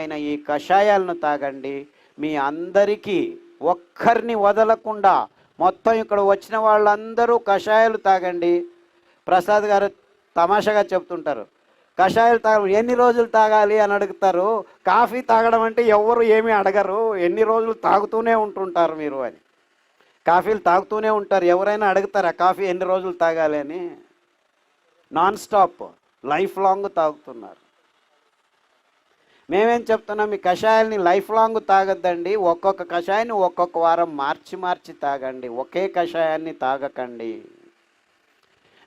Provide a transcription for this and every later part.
అయిన ఈ కషాయాలను తాగండి. మీ అందరికీ ఒక్కరిని వదలకుండా మొత్తం ఇక్కడ వచ్చిన వాళ్ళందరూ కషాయాలు తాగండి. ప్రసాద్ గారు తమాషాగా చెప్తుంటారు. కషాయాలు తాగడం ఎన్ని రోజులు తాగాలి అని అడుగుతారు. కాఫీ తాగడం అంటే ఎవరు ఏమీ అడగరు. ఎన్ని రోజులు తాగుతూనే ఉంటుంటారు మీరు అని. కాఫీలు తాగుతూనే ఉంటారు. ఎవరైనా అడుగుతారా కాఫీ ఎన్ని రోజులు తాగాలి అని? నాన్ స్టాప్ లైఫ్ లాంగ్ తాగుతున్నారు. మేమేం చెప్తున్నాం ఈ కషాయాల్ని లైఫ్ లాంగ్ తాగద్దండి. ఒక్కొక్క కషాయాన్ని ఒక్కొక్క వారం మార్చి మార్చి తాగండి. ఒకే కషాయాన్ని తాగకండి.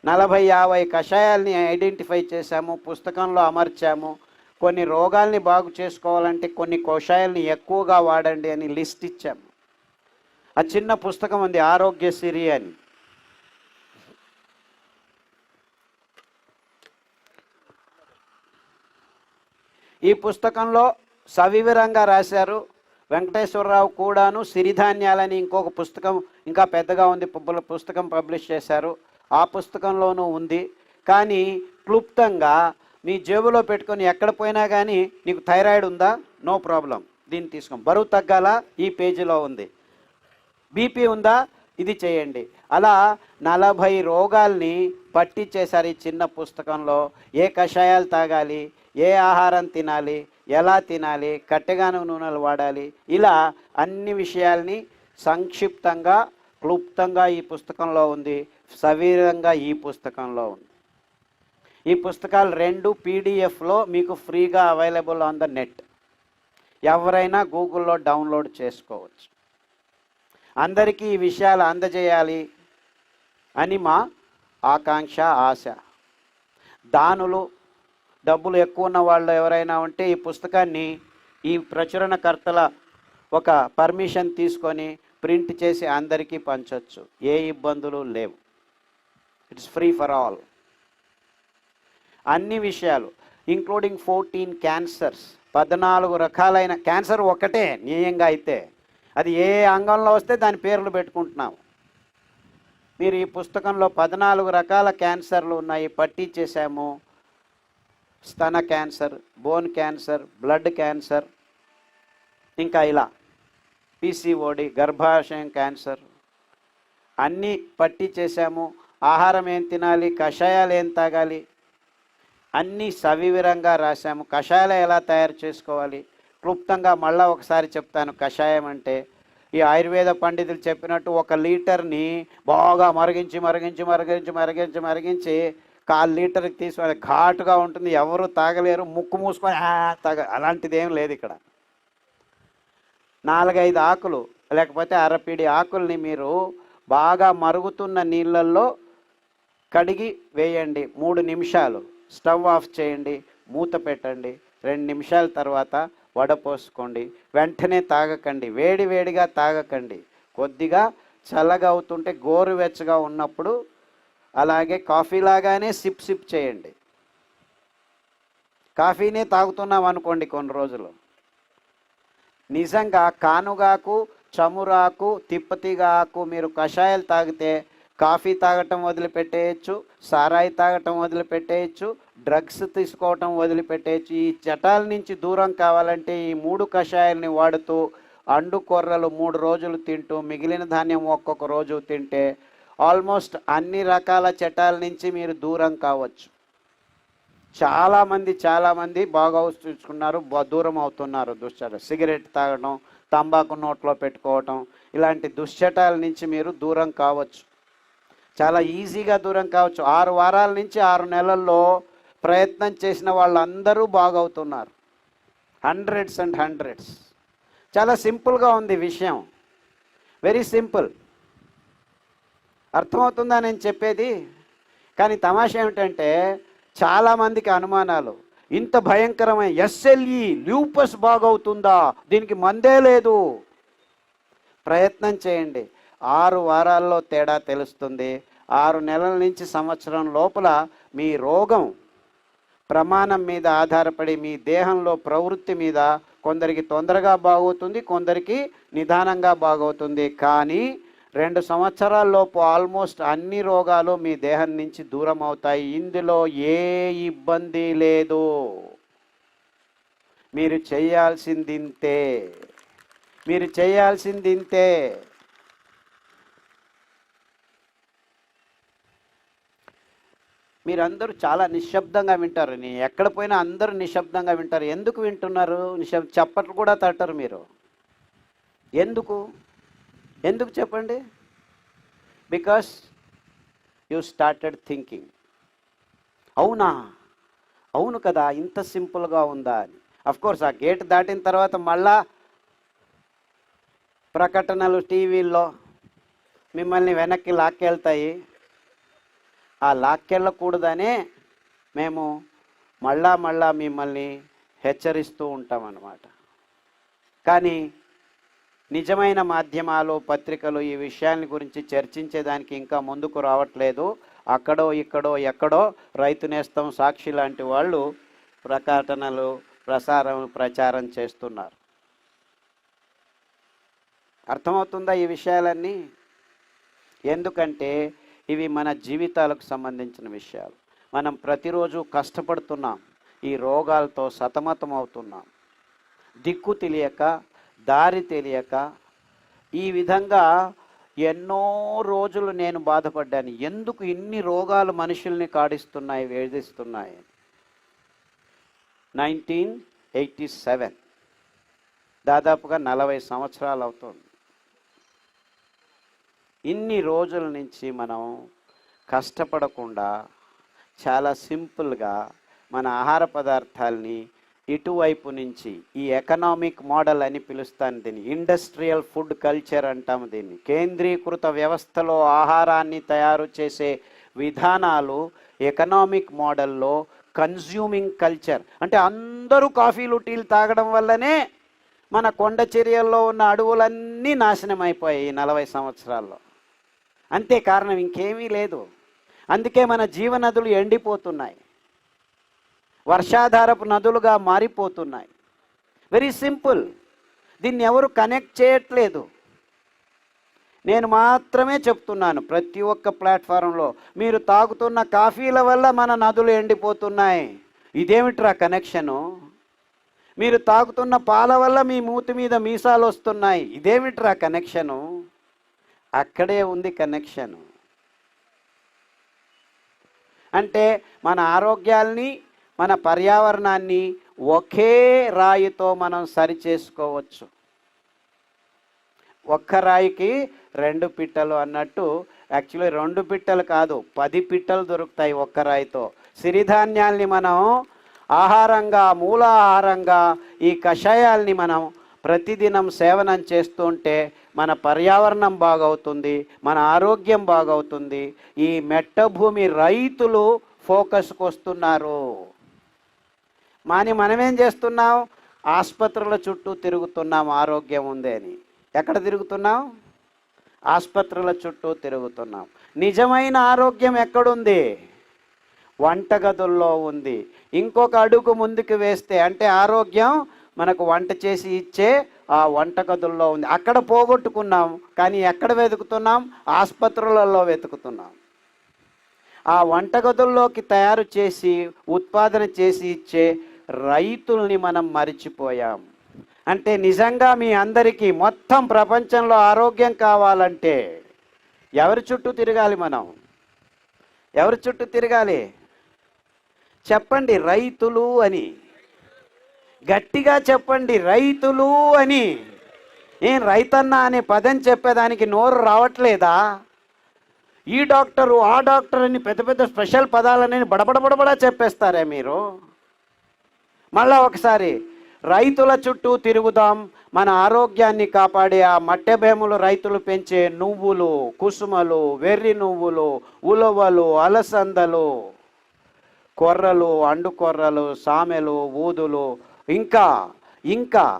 నలభై యాభై కషాయాల్ని ఐడెంటిఫై చేశాము పుస్తకంలో అమర్చాము. కొన్ని రోగాల్ని బాగు చేసుకోవాలంటే కొన్ని కషాయాల్ని ఎక్కువగా వాడండి అని లిస్ట్ ఇచ్చాము. ఆ చిన్న పుస్తకం ఉంది ఆరోగ్య సిరి అని. ఈ పుస్తకంలో సవివరంగా రాశారు వెంకటేశ్వరరావు కూడాను సిరిధాన్యాలని ఇంకొక పుస్తకం ఇంకా పెద్దగా ఉంది పుస్తకం పబ్లిష్ చేశారు. ఆ పుస్తకంలోనూ ఉంది. కానీ క్లుప్తంగా మీ జేబులో పెట్టుకొని ఎక్కడ పోయినా కానీ నీకు థైరాయిడ్ ఉందా? No problem. దీన్ని తీసుకోం. బరువు తగ్గాల? ఈ పేజీలో ఉంది. బీపీ ఉందా? ఇది చేయండి. అలా నలభై రోగాల్ని పట్టించేశారు ఈ చిన్న పుస్తకంలో. ఏ కషాయాలు తాగాలి ఏ ఆహారం తినాలి ఎలా తినాలి కట్టెగాను నూనెలు వాడాలి ఇలా అన్ని విషయాల్ని సంక్షిప్తంగా క్లుప్తంగా ఈ పుస్తకంలో ఉంది. సవీరంగా ఈ పుస్తకంలో ఉంది. ఈ పుస్తకాలు రెండు పీడిఎఫ్లో మీకు ఫ్రీగా అవైలబుల్ ఆన్ ద నెట్. ఎవరైనా గూగుల్లో డౌన్లోడ్ చేసుకోవచ్చు. అందరికీ ఈ విషయాలు అందజేయాలి. అని మా ఆకాంక్ష ఆశ. దానులు డబ్బులు ఎక్కువ ఉన్న వాళ్ళు ఎవరైనా ఉంటే ఈ పుస్తకాన్ని ఈ ప్రచురణకర్తల ఒక పర్మిషన్ తీసుకొని ప్రింట్ చేసి అందరికీ పంచవచ్చు ఏ ఇబ్బందులు లేవు. ఇట్స్ ఫ్రీ ఫర్ ఆల్ అన్ని విషయాలు ఇంక్లూడింగ్ ఫోర్టీన్ క్యాన్సర్స్ పద్నాలుగు రకాలైన క్యాన్సర్ ఒకటే నియంగా అయితే. అది ఏ అంగంలో వస్తే దాని పేర్లు పెట్టుకుంటున్నాము. మీరు ఈ పుస్తకంలో పద్నాలుగు రకాల క్యాన్సర్లు ఉన్నాయి పట్టీ చేశాము. స్తన cancer bone cancer blood cancer ఇంకా ఇలా. పీసీఓడి గర్భాశయం క్యాన్సర్. అన్నీ పట్టీ చేశాము. ఆహారం ఏం తినాలి కషాయాలు ఏం తాగాలి అన్నీ సవివరంగా రాశాము. కషాయాలు ఎలా తయారు చేసుకోవాలి? క్లుప్తంగా మళ్ళా ఒకసారి చెప్తాను. కషాయం అంటే ఈ ఆయుర్వేద పండితులు చెప్పినట్టు ఒక లీటర్ని బాగా మరిగించి మరిగించి మరిగించి మరిగించి మరిగించి కాల్ లీటర్కి తీసుకొని ఘాటుగా ఉంటుంది. ఎవరు తాగలేరు. ముక్కు మూసుకొని తాగ అలాంటిది ఏం లేదు ఇక్కడ. నాలుగైదు ఆకులు లేకపోతే అరపిడి ఆకుల్ని మీరు బాగా మరుగుతున్న నీళ్ళల్లో కడిగి వేయండి. మూడు నిమిషాలు. స్టవ్ ఆఫ్ చేయండి. మూత పెట్టండి. రెండు నిమిషాల తర్వాత వడపోసుకోండి. వెంటనే తాగకండి. వేడి వేడిగా తాగకండి. కొద్దిగా చల్లగా అవుతుంటే గోరువెచ్చగా ఉన్నప్పుడు అలాగే కాఫీ లాగానే సిప్ సిప్ చేయండి. కాఫీనే తాగుతున్నాం అనుకోండి కొన్ని రోజులు. నిజంగా కానుగాకు చమురాకు తిప్పతిగాకు మీరు కషాయాలు తాగితే కాఫీ తాగటం వదిలిపెట్టేయచ్చు సారాయి తాగటం వదిలిపెట్టేయచ్చు డ్రగ్స్ తీసుకోవటం వదిలిపెట్టేసి ఈ చటాల నుంచి దూరం కావాలంటే ఈ మూడు కషాయాల్ని వాడుతూ అండు కొర్రలు మూడు రోజులు తింటూ మిగిలిన ధాన్యం ఒక్కొక్క రోజు తింటే ఆల్మోస్ట్ అన్ని రకాల చటాల నుంచి మీరు దూరం కావచ్చు. చాలామంది చాలామంది బాగా చూసుకున్నారు దూరం అవుతున్నారు. దుశ్చట సిగరెట్ తాగడం తంబాకు నోట్లో పెట్టుకోవటం ఇలాంటి దుశ్చటాల నుంచి మీరు దూరం కావచ్చు. చాలా ఈజీగా దూరం కావచ్చు. ఆరు వారాల నుంచి ఆరు నెలల్లో ప్రయత్నం చేసిన వాళ్ళందరూ బాగవుతున్నారు. హండ్రెడ్స్ అండ్ హండ్రెడ్స్ చాలా సింపుల్గా ఉంది విషయం. వెరీ సింపుల్ అర్థమవుతుందా నేను చెప్పేది? కానీ తమాషా ఏమిటంటే చాలామందికి అనుమానాలు. ఇంత భయంకరమైన ఎస్ఎల్ఈ ల్యూపస్ బాగవుతుందా? దీనికి మందే లేదు. ప్రయత్నం చేయండి. ఆరు వారాల్లో తేడా తెలుస్తుంది. ఆరు నెలల నుంచి సంవత్సరం లోపల మీ రోగం ప్రమాణం మీద ఆధారపడి మీ దేహంలో ప్రవృత్తి మీద కొందరికి తొందరగా బాగవుతుంది కొందరికి నిదానంగా బాగవుతుంది. కానీ రెండు సంవత్సరాల్లోపు ఆల్మోస్ట్ అన్ని రోగాలు మీ దేహం నుంచి దూరం అవుతాయి. ఇందులో ఏ ఇబ్బంది లేదు. మీరు చేయాల్సింది ఇంతే మీరు చేయాల్సింది ఇంతే మీరందరూ చాలా నిశ్శబ్దంగా వింటారు. నేను ఎక్కడ పోయినా అందరూ నిశ్శబ్దంగా వింటారు. ఎందుకు వింటున్నారు? నిశ్శబ్ చప్పట్లు కూడా తట్టరు మీరు. ఎందుకు? ఎందుకు చెప్పండి? బికాస్ యూ స్టార్టెడ్ థింకింగ్ అవునా? అవును కదా ఇంత సింపుల్గా ఉందా అని. కోర్స్ ఆ గేట్ దాటిన తర్వాత మళ్ళా ప్రకటనలు టీవీల్లో మిమ్మల్ని వెనక్కి లాక్కెళ్తాయి. ఆ లాక్కెళ్ళకూడదనే మేము మళ్ళా మళ్ళా మిమ్మల్ని హెచ్చరిస్తూ ఉంటామన్నమాట. కానీ నిజమైన మాధ్యమాలు పత్రికలు ఈ విషయాన్ని గురించి చర్చించేదానికి ఇంకా ముందుకు రావట్లేదు. అక్కడో ఇక్కడో ఎక్కడో రైతు నేస్తం సాక్షి లాంటి వాళ్ళు ప్రకటనలు ప్రసారం ప్రచారం చేస్తున్నారు. అర్థమవుతుందా ఈ విషయాలన్నీ? ఎందుకంటే ఇవి మన జీవితాలకు సంబంధించిన విషయాలు. మనం ప్రతిరోజు కష్టపడుతున్నాం ఈ రోగాలతో సతమతం అవుతున్నాం దిక్కు తెలియక దారి తెలియక ఈ విధంగా ఎన్నో రోజులు నేను బాధపడ్డాను. ఎందుకు ఇన్ని రోగాలు మనుషుల్ని కాడిస్తున్నాయి వేధిస్తున్నాయి? Nineteen eighty seven. దాదాపుగా నలభై సంవత్సరాలు అవుతుంది. ఇన్ని రోజుల నుంచి మనం కష్టపడకుండా చాలా సింపుల్గా మన ఆహార పదార్థాలని ఇటువైపు నుంచి ఈ ఎకనామిక్ మోడల్ అని పిలుస్తాను దీన్ని. ఇండస్ట్రియల్ ఫుడ్ కల్చర్ అంటాము దీన్ని. కేంద్రీకృత వ్యవస్థలో ఆహారాన్ని తయారు చేసే విధానాలు ఎకనామిక్ మోడల్లో కన్జ్యూమింగ్ కల్చర్. అంటే అందరూ కాఫీలు టీలు తాగడం వల్లనే మన కొండ చర్యల్లో ఉన్న అడవులన్నీ నాశనం అయిపోయాయి ఈ నలభై సంవత్సరాల్లో. అంతే కారణం ఇంకేమీ లేదు. అందుకే మన జీవనదులు ఎండిపోతున్నాయి. వర్షాధారపు నదులుగా మారిపోతున్నాయి. వెరీ సింపుల్ దీన్ని ఎవరు కనెక్ట్ చేయట్లేదు. నేను మాత్రమే చెప్తున్నాను ప్రతి ఒక్క ప్లాట్ఫారంలో మీరు తాగుతున్న కాఫీల వల్ల మన నదులు ఎండిపోతున్నాయి. ఇదేమిట్రా కనెక్షను మీరు తాగుతున్న పాల వల్ల మీ మూతి మీద మీసాలు వస్తున్నాయి. ఇదేమిట్రా కనెక్షను అక్కడే ఉంది కనెక్షన్ అంటే మన ఆరోగ్యాల్ని మన పర్యావరణాన్ని ఒకే రాయితో మనం సరి చేసుకోవచ్చు ఒక్క రాయికి రెండు పిట్టలు అన్నట్టు యాక్చువల్లీ రెండు పిట్టలు కాదు పది పిట్టలు దొరుకుతాయి ఒక్క రాయితో. సిరిధాన్యాల్ని మనం ఆహారంగా మూలాహారంగా ఈ కషాయాల్ని మనం ప్రతిదినం సేవనం చేస్తుంటే మన పర్యావరణం బాగవుతుంది మన ఆరోగ్యం బాగవుతుంది ఈ మెట్ట భూమి రైతులు ఫోకస్కి వస్తున్నారు. మాని మనమేం చేస్తున్నాం? ఆసుపత్రుల చుట్టూ తిరుగుతున్నాం ఆరోగ్యం ఉంది అని. ఎక్కడ తిరుగుతున్నాం? ఆసుపత్రుల చుట్టూ తిరుగుతున్నాం. నిజమైన ఆరోగ్యం ఎక్కడుంది? వంటగదుల్లో ఉంది. ఇంకొక అడుగు ముందుకు వేస్తే అంటే ఆరోగ్యం మనకు వంట చేసి ఇచ్చే ఆ వంటగదుల్లో ఉంది. అక్కడ పోగొట్టుకున్నాం కానీ ఎక్కడ వెతుకుతున్నాం? ఆసుపత్రులలో వెతుకుతున్నాం. ఆ వంటగదుల్లోకి తయారు చేసి ఉత్పాదన చేసి ఇచ్చే రైతుల్ని మనం మరిచిపోయాం. అంటే నిజంగా మీ అందరికీ మొత్తం ప్రపంచంలో ఆరోగ్యం కావాలంటే ఎవరి చుట్టూ తిరగాలి మనం? ఎవరి చుట్టూ తిరగాలి? చెప్పండి రైతులు అని. గట్టిగా చెప్పండి రైతులు అని. ఏం రైతన్న అనే పదం చెప్పేదానికి నోరు రావట్లేదా? ఈ డాక్టరు ఆ డాక్టర్ అని పెద్ద పెద్ద స్పెషల్ పదాలని బడబడబడబడా చెప్పేస్తారే మీరు? మళ్ళా ఒకసారి రైతుల చుట్టూ తిరుగుదాం మన ఆరోగ్యాన్ని కాపాడే ఆ మట్టెబేములు రైతులు పెంచే నువ్వులు కుసుమలు వెర్రి నువ్వులు ఉలవలు అలసందలు కొర్రలు అండు కొర్రలు సామెలు ఊదులు ఇంకా ఇంకా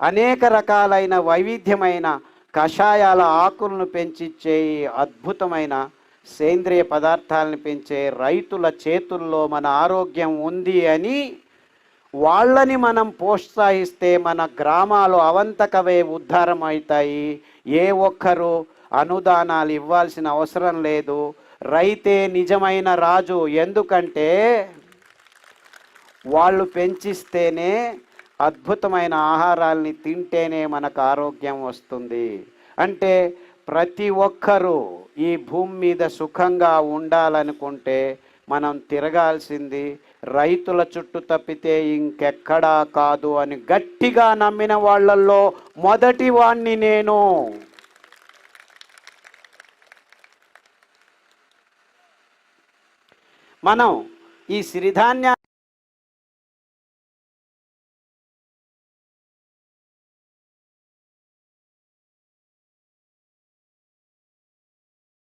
అనేక రకాలైన వైవిధ్యమైన కషాయాల ఆకులను పెంచిచ్చే అద్భుతమైన సేంద్రియ పదార్థాలను పెంచే రైతుల చేతుల్లో మన ఆరోగ్యం ఉంది అని వాళ్ళని మనం ప్రోత్సహిస్తే మన గ్రామాలు అవంతకవే ఉద్ధారం అవుతాయి ఏ ఒక్కరు అనుదానాలు ఇవ్వాల్సిన అవసరం లేదు. రైతే నిజమైన రాజు. ఎందుకంటే వాళ్ళు పెంచిస్తేనే అద్భుతమైన ఆహారాల్ని తింటేనే మనకు ఆరోగ్యం వస్తుంది. అంటే ప్రతి ఒక్కరూ ఈ భూమి మీద సుఖంగా ఉండాలనుకుంటే మనం తిరగాల్సింది రైతుల చుట్టూ తప్పితే ఇంకెక్కడా కాదు అని గట్టిగా నమ్మిన వాళ్ళల్లో మొదటి వాణ్ణి నేను. మనం ఈ సిరిధాన్యా